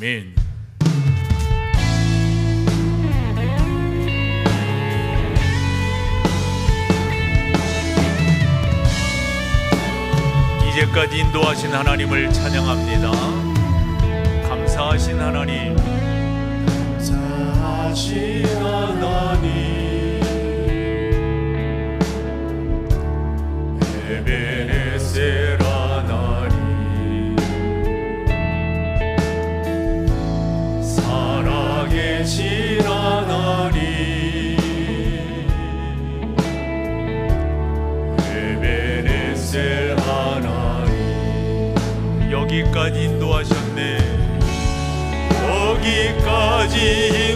아멘. 이제까지 인도하신 하나님을 찬양합니다. 감사하신 하나님. 감사하신 하나님. 거기까지 인도하셨네. 거기까지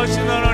하시나라.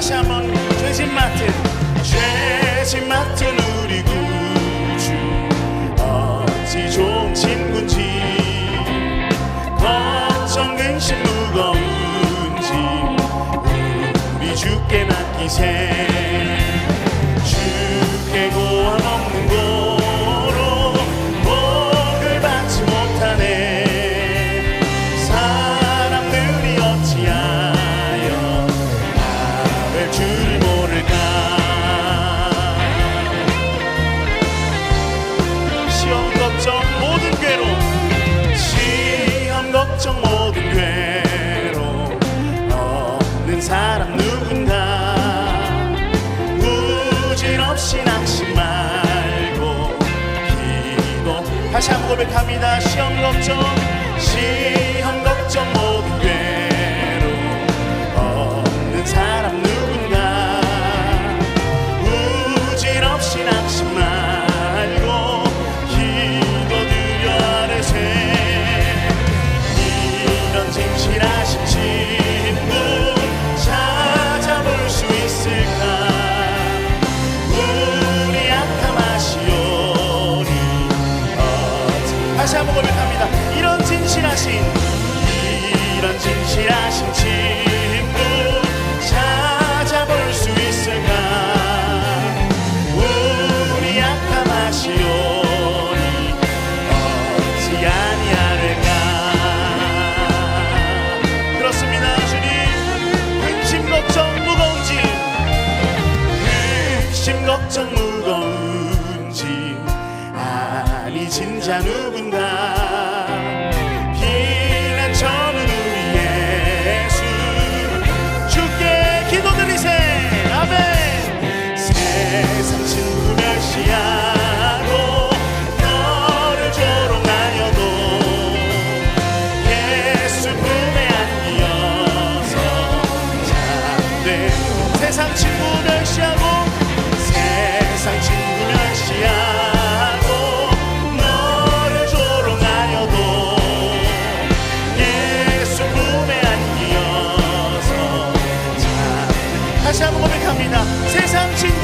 다시 한번 죄진 맡은 죄진 맡은 우리 구주. 어찌 좋은 친구인지 걱정 근심 무거운지 우리 죽게 맡기세. 다시 한번 고백합니다. 시험 걱정 시험 걱정 모 manœuvre 고백합니다. 세상 친구,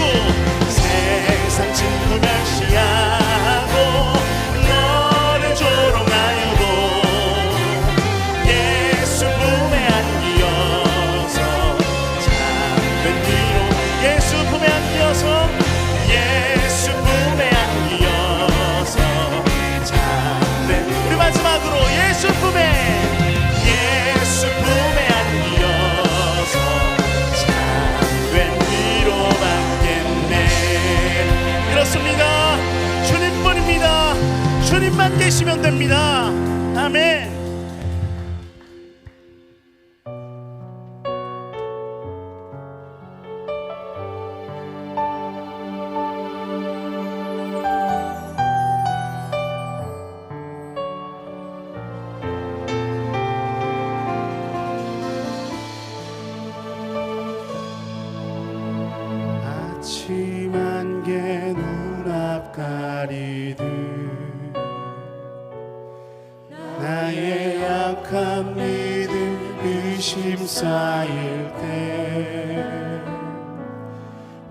세상 친구 날씨야.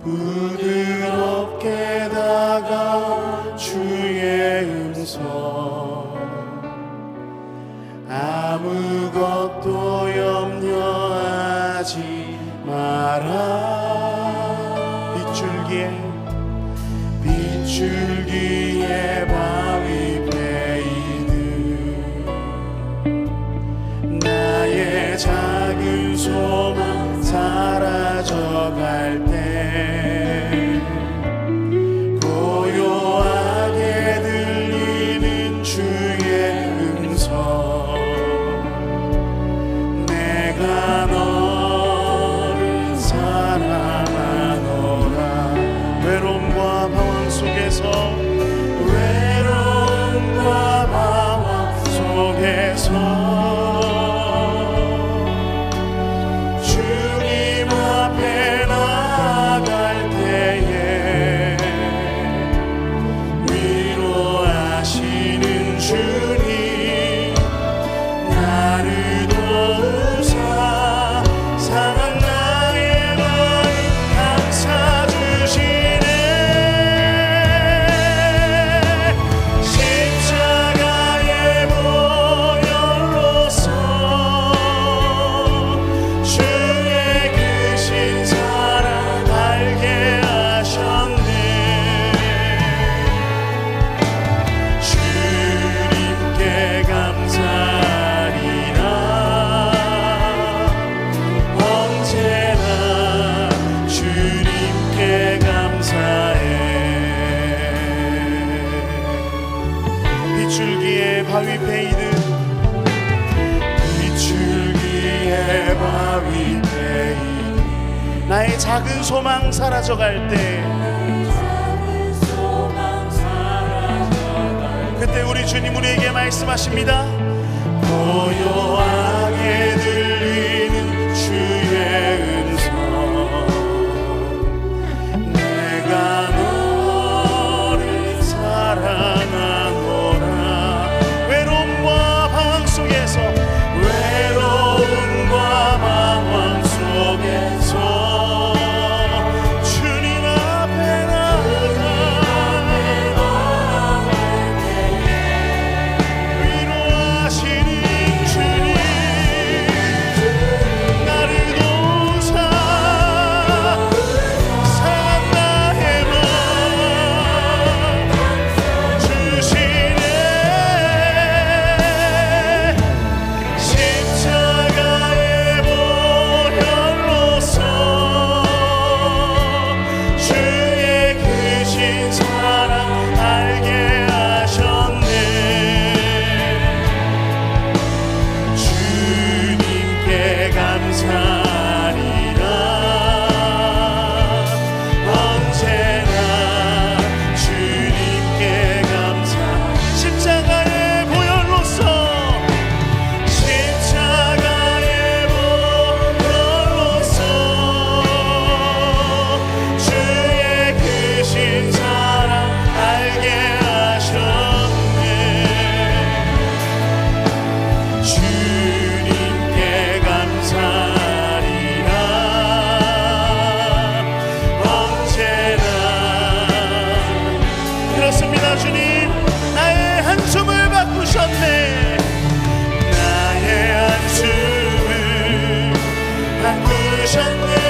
부드럽게 다가 주의 음성. 아무것도 염려하지 마라. 빗줄기에 빗줄기에 바위 베이는 나의 작은 소망 사라져갈 때 작은 소망 사라져갈 때. 그때 우리 주님 우리에게 말씀하십니다. 고요 Sunday.